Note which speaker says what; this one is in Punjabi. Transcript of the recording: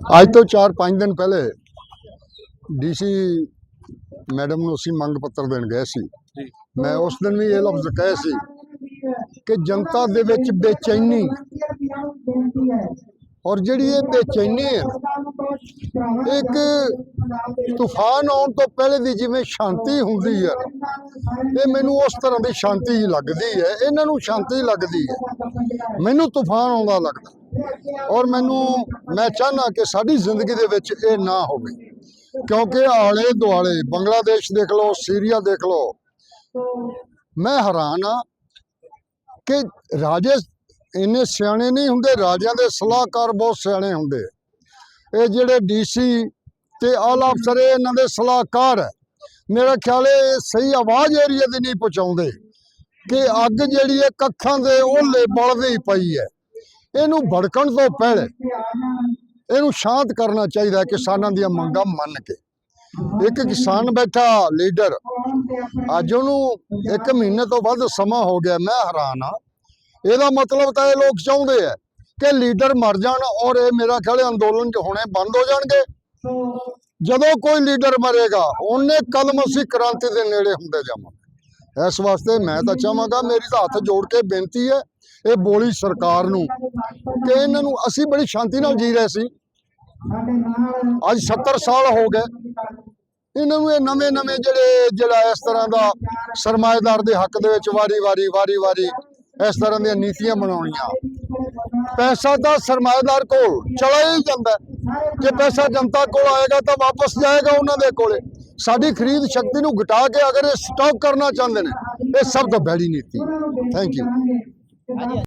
Speaker 1: ਅੱਜ ਤੋਂ 4-5 ਦਿਨ ਪਹਿਲੇ ਡੀਸੀ ਮੈਡਮ ਨੂੰ ਅਸੀਂ ਮੰਗ ਪੱਤਰ ਦੇਣ ਗਏ ਸੀ। ਮੈਂ ਉਸ ਦਿਨ ਵੀ ਇਹ ਲਫ਼ਜ਼ ਕਹੇ ਸੀ ਕਿ ਜਨਤਾ ਦੇ ਵਿੱਚ ਬੇਚੈਨੀ ਔਰ ਜਿਹੜੀ ਇਹ ਬੇਚੈਨੀ ਹੈ ਇੱਕ ਤੂਫਾਨ ਆਉਣ ਤੋਂ ਪਹਿਲੇ ਦੀ ਜਿਵੇਂ ਸ਼ਾਂਤੀ ਹੁੰਦੀ ਹੈ ਇਹ ਮੈਨੂੰ ਉਸ ਤਰ੍ਹਾਂ ਦੀ ਸ਼ਾਂਤੀ ਲੱਗਦੀ ਹੈ, ਇਹਨਾਂ ਨੂੰ ਸ਼ਾਂਤੀ ਲੱਗਦੀ ਹੈ। ਮੈਨੂੰ ਤੂਫਾਨ ਆਉਂਦਾ ਲੱਗਦਾ। ਔਰ ਮੈਨੂੰ, ਮੈਂ ਚਾਹਨਾ ਕਿ ਸਾਡੀ ਜ਼ਿੰਦਗੀ ਦੇ ਵਿੱਚ ਇਹ ਨਾ ਹੋਵੇ। ਕਿਉਂਕਿ ਆਲੇ ਦੁਆਲੇ, ਬੰਗਲਾਦੇਸ਼ ਦੇਖ ਲਓ, ਸੀਰੀਆ ਦੇਖ ਲਓ, ਮੈਂ ਹੈਰਾਨ ਆ ਕਿ ਰਾਜੇ ਇੰਨੇ ਸਿਆਣੇ ਨਹੀਂ ਹੁੰਦੇ, ਰਾਜਿਆਂ ਦੇ ਸਲਾਹਕਾਰ ਬਹੁਤ ਸਿਆਣੇ ਹੁੰਦੇ। ਇਹ ਜਿਹੜੇ ਡੀਸੀ ਤੇ ਆਲਾ ਅਫਸਰ ਇਹਨਾਂ ਦੇ ਸਲਾਹਕਾਰ ਮੇਰਾ ਖਿਆਲ ਇਹ ਸਹੀ ਆਵਾਜ਼ ਏਰੀਆ ਦੀ ਨਹੀਂ ਪਹੁੰਚਾਉਂਦੇ ਕਿ ਅੱਗ ਜਿਹੜੀ ਹੈ ਕੱਖਾਂ ਦੇ ਉਹਲੇ ਬਲਦੀ ਪਈ ਹੈ। ਇਹਨੂੰ ਭੜਕਣ ਤੋਂ ਪਹਿਲੇ ਇਹਨੂੰ ਸ਼ਾਂਤ ਕਰਨਾ ਚਾਹੀਦਾ ਕਿਸਾਨਾਂ ਦੀਆਂ ਮੰਗਾਂ ਮੰਨ ਕੇ। ਇੱਕ ਕਿਸਾਨ ਬੈਠਾ, ਲੀਡਰ। ਅੱਜ ਉਹਨੂੰ ਇੱਕ ਮਹੀਨੇ ਤੋਂ ਵੱਧ ਸਮਾਂ ਹੋ ਗਿਆ, ਮੈਂ ਹੈਰਾਨ ਆ ਇਹਦਾ ਮਤਲਬ ਤਾਂ ਇਹ ਲੋਕ ਚਾਹੁੰਦੇ ਆ ਕਿ ਲੀਡਰ ਮਰ ਜਾਣ ਔਰ ਇਹ ਮੇਰਾ ਖਿਆਲ ਅੰਦੋਲਨ ਚ ਹੋਣੇ ਬੰਦ ਹੋ ਜਾਣਗੇ। ਜਦੋਂ ਕੋਈ ਲੀਡਰ ਮਰੇਗਾ, ਉਹਨੇ ਕਦਮ ਅਸੀਂ ਕ੍ਰਾਂਤੀ ਦੇ ਨੇੜੇ ਹੁੰਦੇ ਜਾਵਾਂਗੇ। ਇਸ ਵਾਸਤੇ ਮੈਂ ਤਾਂ ਚਾਹਾਂਗਾ, ਮੇਰੀ ਤਾਂ ਹੱਥ ਜੋੜ ਕੇ ਬੇਨਤੀ ਹੈ, ਇਹ ਬੋਲੀ ਸਰਕਾਰ ਨੂੰ ਕਿ ਇਹਨਾਂ ਨੂੰ ਅਸੀਂ ਬੜੀ ਸ਼ਾਂਤੀ ਨਾਲ ਜੀ ਰਹੇ ਸੀ। ਅੱਜ 70 ਸਾਲ ਹੋ ਗਏ। ਇਹਨਾਂ ਨੂੰ ਇਹ ਨਵੇਂ ਨਵੇਂ ਜਿਹੜੇ ਜਿਹੜਾ ਇਸ ਤਰ੍ਹਾਂ ਦਾ ਸਰਮਾਏਦਾਰ ਦੇ ਹੱਕ ਦੇ ਵਿੱਚ ਵਾਰੀ ਵਾਰੀ ਵਾਰੀ ਵਾਰੀ ਇਸ ਤਰ੍ਹਾਂ ਦੀਆਂ ਨੀਤੀਆਂ ਬਣਾਉਣੀਆਂ। ਪੈਸਾ ਤਾਂ ਸਰਮਾਏਦਾਰ ਕੋਲ ਚਲਾ ਹੀ ਜਾਂਦਾ। ਜੇ ਪੈਸਾ ਜਨਤਾ ਕੋਲ ਆਏਗਾ ਤਾਂ ਵਾਪਸ ਜਾਏਗਾ ਉਹਨਾਂ ਦੇ ਕੋਲੇ। ਸਾਡੀ ਖਰੀਦ ਸ਼ਕਤੀ ਨੂੰ ਘਟਾ ਕੇ ਅਗਰ ਇਹ ਸਟਾਕ ਕਰਨਾ ਚਾਹੁੰਦੇ ਨੇ, ਇਹ ਸਭ ਤੋਂ ਬੈੜੀ ਨੀਤੀ। Thank you